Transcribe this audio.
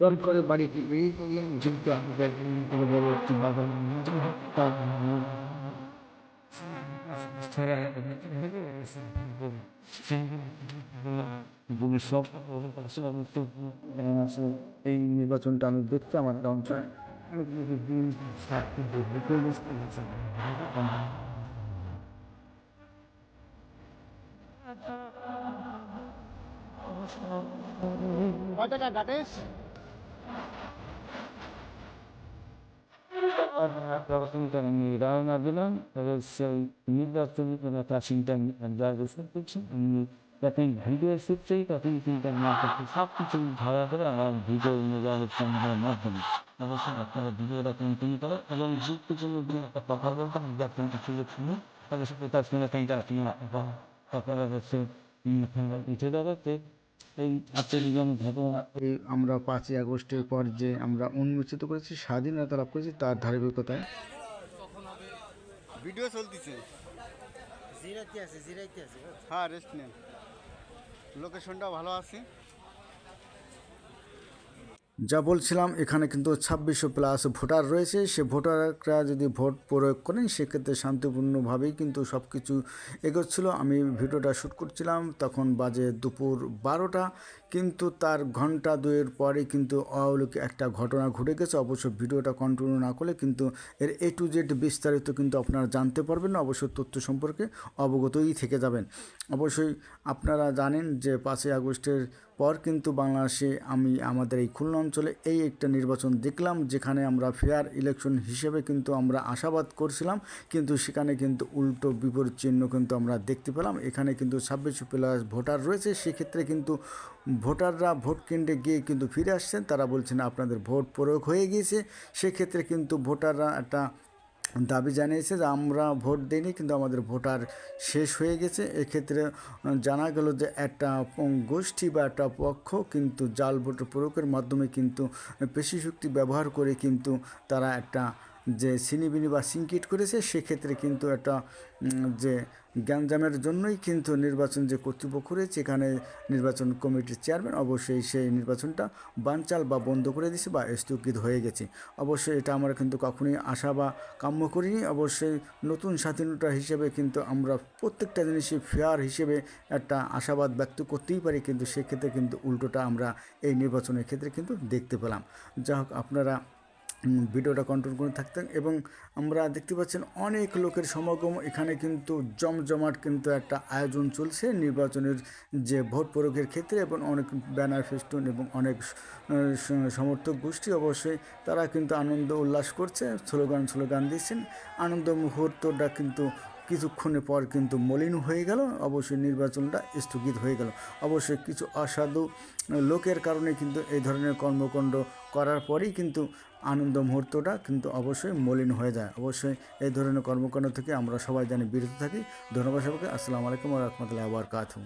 দল করে বাড়ি ফিরবেই কিন্তু আমাদের কোনো বড় একটি বাগান এই নির্বাচনটা আমি দেখতে আমার অঞ্চলে কয় টাকা কাটিস রওনা দিলাম তবে সেই নির্বাচন একটা চিন্তা যা করছি তখন ভিডিও শিখছেই তখন চিন্তা এই এই আমরা পাঁচই আগস্টের পর যে আমরা উন্মোচিত করেছি স্বাধীনতা লাভ করেছি তার ধারাবাহিকতায়। ভিডিও চলতেছে। জিরাইতে আছে জিরাইতে আছে। হ্যাঁ রেস্ট নেন। লোকেশনটা ভালো আছে। যা বলছিলাম, এখানে কিন্তু ছাব্বিশশো প্লাস ভোটার রয়েছে। সে ভোটাররা যদি ভোট প্রয়োগ করেন, সেক্ষেত্রে শান্তিপূর্ণভাবেই কিন্তু সব কিছু এগোচ্ছিলো। আমি ভিডিওটা শ্যুট করছিলাম, তখন বাজে দুপুর বারোটা। কিন্তু তার ঘণ্টা দুয়ের পরে কিন্তু অবলোকে একটা ঘটনা ঘটে গেছে। অবশ্য ভিডিওটা কন্টিনিউ না করলে কিন্তু এর এ টু জেড বিস্তারিত কিন্তু আপনারা জানতে পারবেন না। অবশ্যই তথ্য সম্পর্কে অবগতই থেকে যাবেন। অবশ্যই আপনারা জানেন যে পাঁচই আগস্টের পর কিন্তু বাংলাদেশে আমি আমাদের এই খুলনা অঞ্চলে এই একটা নির্বাচন দেখলাম, যেখানে আমরা ফেয়ার ইলেকশন হিসেবে কিন্তু আমরা আশাবাদ করছিলাম, কিন্তু সেখানে কিন্তু উল্টো বিপরীত চিহ্ন কিন্তু আমরা দেখতে পেলাম। এখানে কিন্তু ছাব্বিশ প্লাস ভোটার রয়েছে, সেক্ষেত্রে কিন্তু ভোটাররা ভোট কেন্দ্রে গিয়ে কিন্তু ফিরে আসছেন। তারা বলছেন, আপনাদের ভোট প্রয়োগ হয়ে গিয়েছে। সেক্ষেত্রে কিন্তু ভোটাররা একটা দাবি জানিয়েছে যে আমরা ভোট দিইনি, কিন্তু আমাদের ভোটার শেষ হয়ে গেছে। এক্ষেত্রে জানা গেল যে একটা গোষ্ঠী বা একটা পক্ষ কিন্তু জাল ভোট প্রয়োগের মাধ্যমে কিন্তু পেশি শক্তি ব্যবহার করে কিন্তু তারা একটা যে সিনিবিনি বা সিনকিট করেছে, সেক্ষেত্রে কিন্তু একটা যে গ্যাঞ্জামের জন্যই কিন্তু নির্বাচন যে কর্তৃপক্ষ রয়েছে, এখানে নির্বাচন কমিটির চেয়ারম্যান অবশ্যই সেই নির্বাচনটা বানচাল বা বন্ধ করে দিয়েছে বা স্থগিত হয়ে গেছে। অবশ্যই এটা আমরা কিন্তু কখনোই আশা বা কাম্য করিনি। অবশ্যই নতুন স্বাধীনতা হিসেবে কিন্তু আমরা প্রত্যেকটা জিনিসই ফেয়ার হিসেবে একটা আশাবাদ ব্যক্ত করতেই পারি, কিন্তু সেক্ষেত্রে কিন্তু উল্টোটা আমরা এই নির্বাচনের ক্ষেত্রে কিন্তু দেখতে পেলাম। যা হোক, আপনারা ভিডিওটা কন্ট্রোল করে থাকতেন এবং আমরা দেখতে পাচ্ছেন অনেক লোকের সমাগম। এখানে কিন্তু জমজমাট কিন্তু একটা আয়োজন চলছে নির্বাচনের যে ভোট প্রয়োগের ক্ষেত্রে এবং অনেক ব্যানার ফেস্টুন এবং অনেক সমর্থক গোষ্ঠী অবশ্যই তারা কিন্তু আনন্দ উল্লাস করছে, স্লোগান স্লোগান দিচ্ছেন। আনন্দ মুহূর্তটা কিন্তু কিছুক্ষণের পর কিন্তু মলিন হয়ে গেল, অবশ্যই নির্বাচনটা স্থগিত হয়ে গেল। অবশ্যই কিছু অসাধু লোকের কারণে কিন্তু এই ধরনের কর্মকাণ্ড করার পরেই কিন্তু আনন্দ মুহূর্তটা কিন্তু অবশ্যই মলিন হয়ে যায়। অবশ্যই এই ধরনের কর্মকাণ্ড থেকে আমরা সবাই জানি বিরত থাকি। ধন্যবাদ সবাইকে। আসসালামু আলাইকুম রহমতুল্লাহ আবার কাথুম